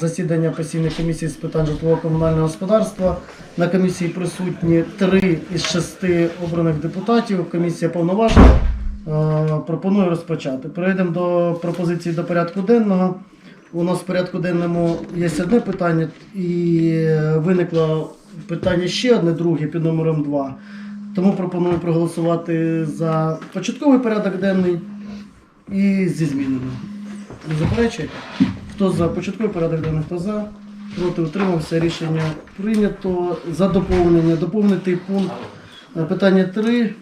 Засідання постійної комісії з питань житлово-комунального господарства. На комісії присутні три із шести обраних депутатів. Комісія повноважена. Е, Пропоную розпочати. Перейдемо до пропозиції до порядку денного. У нас в порядку денному є одне питання, і виникло питання ще одне, друге під номером 2. Тому пропоную проголосувати за початковий порядок денний і зі змінами. Не заперечуєте? Хто за початковий порядок денний, хто за? Проти утримався. Рішення прийнято. За доповнення. Доповнити пункт е, питання 3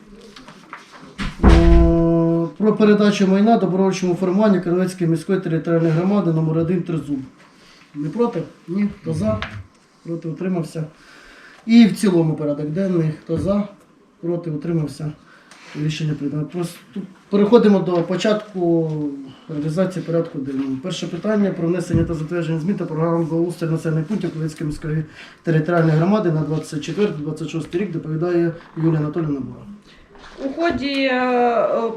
про передачу майна добровольчому формуванню Кривецької міської територіальної громади номер 1 Тризуб. Не проти? Ні. Хто за? Проти утримався. І в цілому порядок денний. Хто за? Проти утримався. Рішення прийнято. Просто Переходимо до початку реалізації порядку денного. Перше питання про внесення та затвердження змін та програми благоустрою населених пунктів Кривецької міської територіальної громади на 24-26 рік доповідає Юлія Анатолійовна Бура. У ході е, е,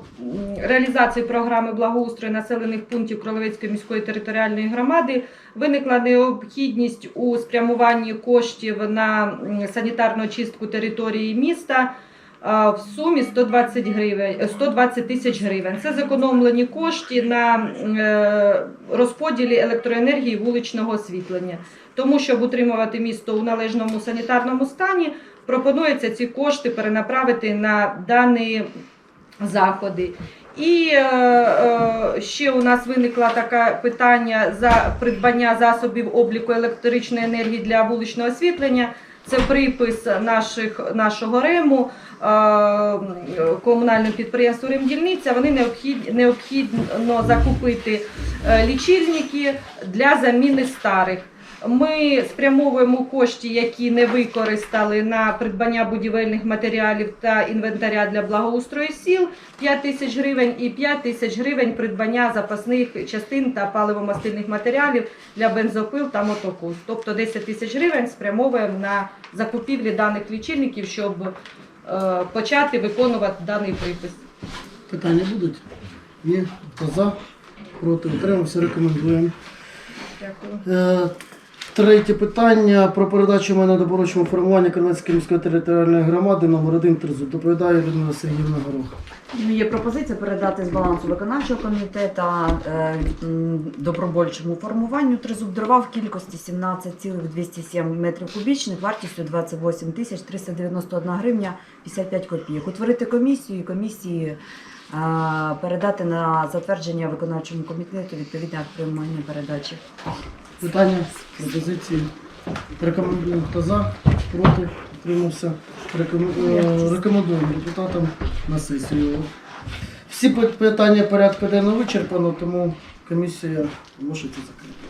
реалізації програми благоустрою населених пунктів Кролевецької міської територіальної громади виникла необхідність у спрямуванні коштів на санітарну очистку території міста в сумі 120 гривень, е, 120 тисяч гривень. Це зекономлені кошти на е, розподілі електроенергії вуличного освітлення. Тому, щоб утримувати місто у належному санітарному стані, пропонується ці кошти перенаправити на дані заходи. І е, ще у нас виникло таке питання за придбання засобів обліку електричної енергії для вуличного освітлення. Це припис наших, нашого РЕМу, комунального підприємства «Ремдільниця». Вони необхід, необхідно закупити е, лічильники для заміни старих. Ми спрямовуємо кошти, які не використали на придбання будівельних матеріалів та інвентаря для благоустрою сіл 5 тисяч гривень і 5 тисяч гривень придбання запасних частин та паливомастильних матеріалів для бензопил та мотокуз. Тобто 10 тисяч гривень спрямовуємо на закупівлі даних лічильників, щоб е, почати виконувати даний припис. Питання будуть? Є. Хто за? Проти утримався. Рекомендуємо. Дякую. Третє питання про передачу майна добровольчому формуванню Кривецької міської територіальної громади номер 1 Тризуб. Доповідає Людмила Сергіївна Горох. Є пропозиція передати з балансу виконавчого комітету е, добровольчому формуванню тризуб дрова в кількості 17,207 метрів кубічних вартістю 28 тисяч 391 гривня 55 копійок. Утворити комісію і комісії передати на затвердження виконавчому комітету відповідне приймання передачі. Питання, пропозиції. Рекомендуємо. Хто за? Проти? Утримався. Е, Рекомендуємо депутатам на сесію. Всі питання порядку денного вичерпано, тому комісія може це закрити.